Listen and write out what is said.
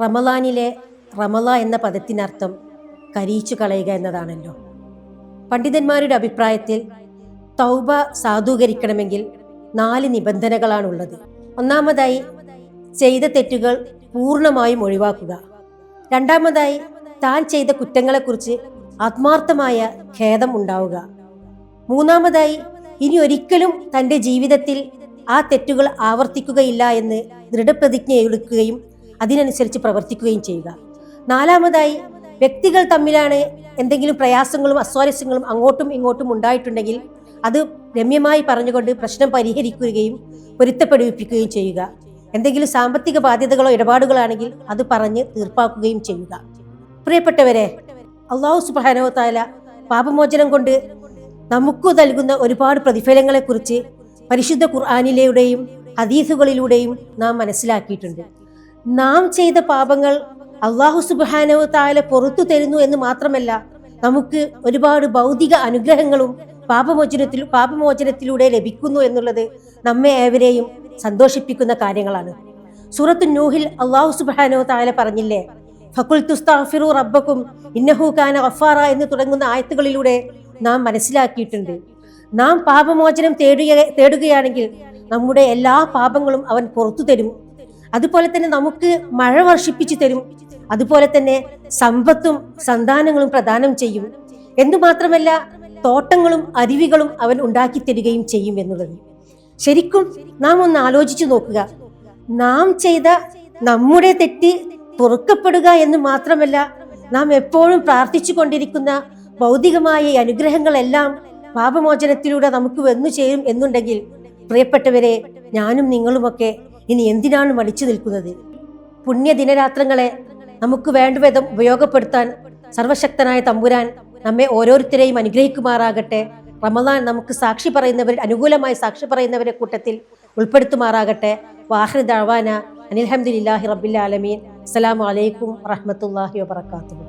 റമലാനിലെ റമല എന്ന പദത്തിനർത്ഥം കരീച്ചു കളയുക എന്നതാണല്ലോ. പണ്ഡിതന്മാരുടെ അഭിപ്രായത്തിൽ തൗബ സാധൂകരിക്കണമെങ്കിൽ നാല് നിബന്ധനകളാണുള്ളത്. ഒന്നാമതായി ചെയ്ത തെറ്റുകൾ പൂർണമായും ഒഴിവാക്കുക. രണ്ടാമതായി താൻ ചെയ്ത കുറ്റങ്ങളെക്കുറിച്ച് ആത്മാർത്ഥമായ ഖേദം ഉണ്ടാവുക. മൂന്നാമതായി ഇനി ഒരിക്കലും തന്റെ ജീവിതത്തിൽ ആ തെറ്റുകൾ ആവർത്തിക്കുകയില്ല എന്ന് ദൃഢപ്രതിജ്ഞ എടുക്കുകയും അതിനനുസരിച്ച് പ്രവർത്തിക്കുകയും ചെയ്യുക. നാലാമതായി വ്യക്തികൾ തമ്മിലാണ് എന്തെങ്കിലും പ്രയാസങ്ങളും അസ്വാരസ്യങ്ങളും അങ്ങോട്ടും ഇങ്ങോട്ടും ഉണ്ടായിട്ടുണ്ടെങ്കിൽ അത് രമ്യമായി പറഞ്ഞുകൊണ്ട് പ്രശ്നം പരിഹരിക്കുകയും പൊരുത്തപ്പെടുവിപ്പിക്കുകയും ചെയ്യുക. എന്തെങ്കിലും സാമ്പത്തിക ബാധ്യതകളോ ഇടപാടുകളാണെങ്കിൽ അത് പറഞ്ഞ് തീർപ്പാക്കുകയും ചെയ്യുക. പ്രിയപ്പെട്ടവരെ അള്ളാഹു സുബാനോ താല പാപമോചനം കൊണ്ട് നമുക്ക് നൽകുന്ന ഒരുപാട് പ്രതിഫലങ്ങളെക്കുറിച്ച് പരിശുദ്ധ ഖുർആാനിലൂടെയും ഹദീസുകളിലൂടെയും നാം മനസ്സിലാക്കിയിട്ടുണ്ട്. നാം ചെയ്ത പാപങ്ങൾ അള്ളാഹു സുബാനോ താല പുറത്തു തരുന്നു എന്ന് മാത്രമല്ല നമുക്ക് ഒരുപാട് ഭൗതിക അനുഗ്രഹങ്ങളും പാപമോചനത്തിൽ പാപമോചനത്തിലൂടെ ലഭിക്കുന്നു എന്നുള്ളത് നമ്മെ ഏവരെയും സന്തോഷിപ്പിക്കുന്ന കാര്യങ്ങളാണ്. സൂറത്ത് നൂഹിൽ അള്ളാഹു സുബാനോ താല പറഞ്ഞില്ലേ ഫക്കുൽ തുസ്താഫിറു റബ്ബക്കും ഇന്നഹു ഖാന അഫാറ എന്ന് തുടങ്ങുന്ന ആയത്തുകളിലൂടെ നാം മനസ്സിലാക്കിയിട്ടുണ്ട്. നാം പാപമോചനം തേടുക തേടുകയാണെങ്കിൽ നമ്മുടെ എല്ലാ പാപങ്ങളും അവൻ പുറത്തു തരും. അതുപോലെ തന്നെ നമുക്ക് മഴ വർഷിപ്പിച്ചു തരും. അതുപോലെ തന്നെ സമ്പത്തും സന്താനങ്ങളും പ്രദാനം ചെയ്യും. എന്നു മാത്രമല്ല തോട്ടങ്ങളും അരുവികളും അവൻ ഉണ്ടാക്കി തരികയും ചെയ്യും എന്നുള്ളത്. ശരിക്കും നാം ഒന്ന് ആലോചിച്ചു നോക്കുക. നാം ചെയ്ത നമ്മുടെ തെറ്റ് തുറക്കപ്പെടുക എന്ന് മാത്രമല്ല നാം എപ്പോഴും പ്രാർത്ഥിച്ചു കൊണ്ടിരിക്കുന്ന ഭൗതികമായ അനുഗ്രഹങ്ങളെല്ലാം പാപമോചനത്തിലൂടെ നമുക്ക് വന്നു ചേരും എന്നുണ്ടെങ്കിൽ പ്രിയപ്പെട്ടവരെ ഞാനും നിങ്ങളുമൊക്കെ ഇനി എന്തിനാണ് മടിച്ചു നിൽക്കുന്നത്? പുണ്യ ദിനരാത്രങ്ങളെ നമുക്ക് വേണ്ടവിധം ഉപയോഗപ്പെടുത്താൻ സർവശക്തനായ തമ്പുരാൻ നമ്മെ ഓരോരുത്തരെയും അനുഗ്രഹിക്കുമാറാകട്ടെ. റമദാൻ നമുക്ക് സാക്ഷി പറയുന്നവർ അനുകൂലമായി സാക്ഷി പറയുന്നവരെ കൂട്ടത്തിൽ ഉൾപ്പെടുത്തുമാറാകട്ടെ. വാഹിർ ദഴവാന അനിൽഹമ്മദില്ലാഹി റബ്ബിൽ ആലമീൻ. അസ്സലാമു അലൈക്കും വാത്തു